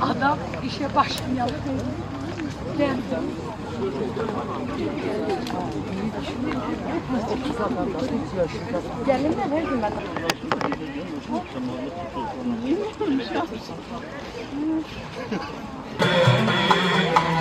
Adam işe başlayalım. Geldi. Gelinler her gün. Kar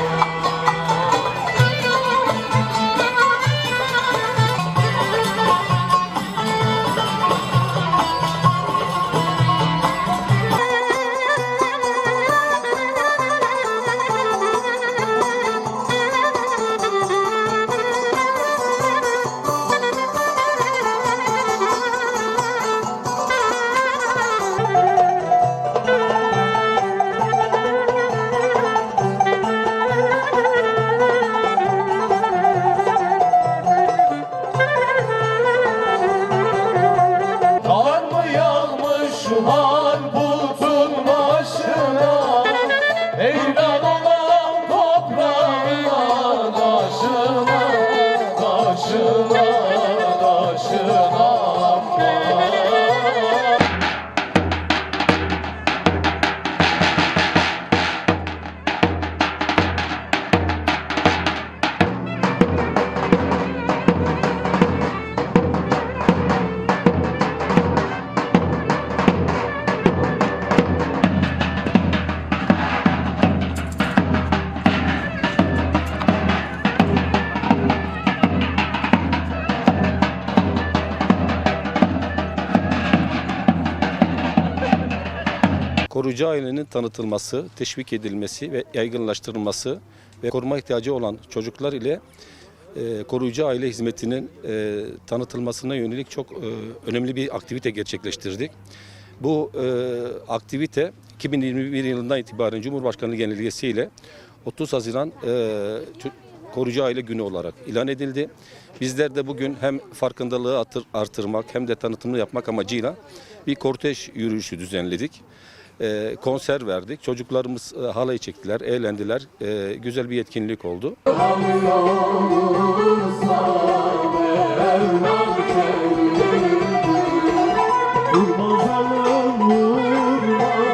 yağmış harputun başına. Heyran olan toprağına Taşına, taşına, koruyucu ailenin tanıtılması, teşvik edilmesi ve yaygınlaştırılması ve koruma ihtiyacı olan çocuklar ile e, koruyucu aile hizmetinin e, tanıtılmasına yönelik çok e, önemli bir aktivite gerçekleştirdik. Bu e, aktivite 2021 yılından itibaren Cumhurbaşkanlığı genelgesiyle 30 Haziran e, koruyucu aile günü olarak ilan edildi. Bizler de bugün hem farkındalığı artır- artırmak hem de tanıtımını yapmak amacıyla bir kortej yürüyüşü düzenledik. E, konser verdik. Çocuklarımız e, halay çektiler, eğlendiler. E, güzel bir etkinlik oldu.